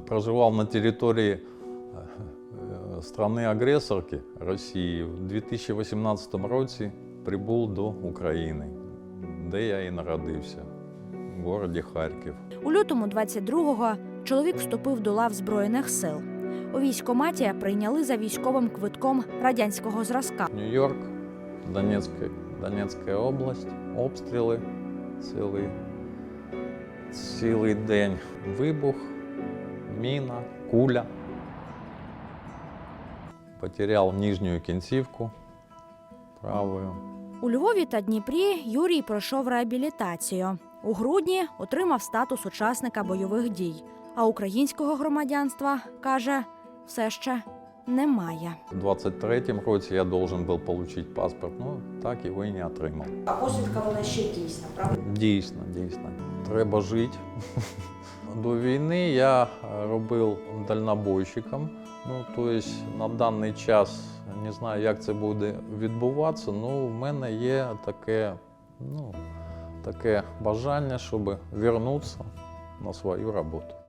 Проживав на території е, страни-агресорки Росії. У 2018 році прибув до України, де я і народився, в місті Харків. У лютому 22-го чоловік вступив до лав Збройних сил. У військкоматі прийняли за військовим квитком радянського зразка. Нью-Йорк, Донецька, Донецька область, обстріли цілий, цілий день. Вибух, міна, куля. Потеряв нижню кінцівку правою. У Львові та Дніпрі Юрій пройшов реабілітацію. У грудні отримав статус учасника бойових дій, а українського громадянства каже, все ще немає. У 23-му році я должен був отримати паспорт, ну так його і не отримав. А посвідка вона ще дійсна, правда? Дійсно, дійсно. Треба жити. До війни я робив дальнобойщиком. Ну, тобто на даний час не знаю, як це буде відбуватися, але в мене є таке, ну, таке бажання, щоб повернутися на свою роботу.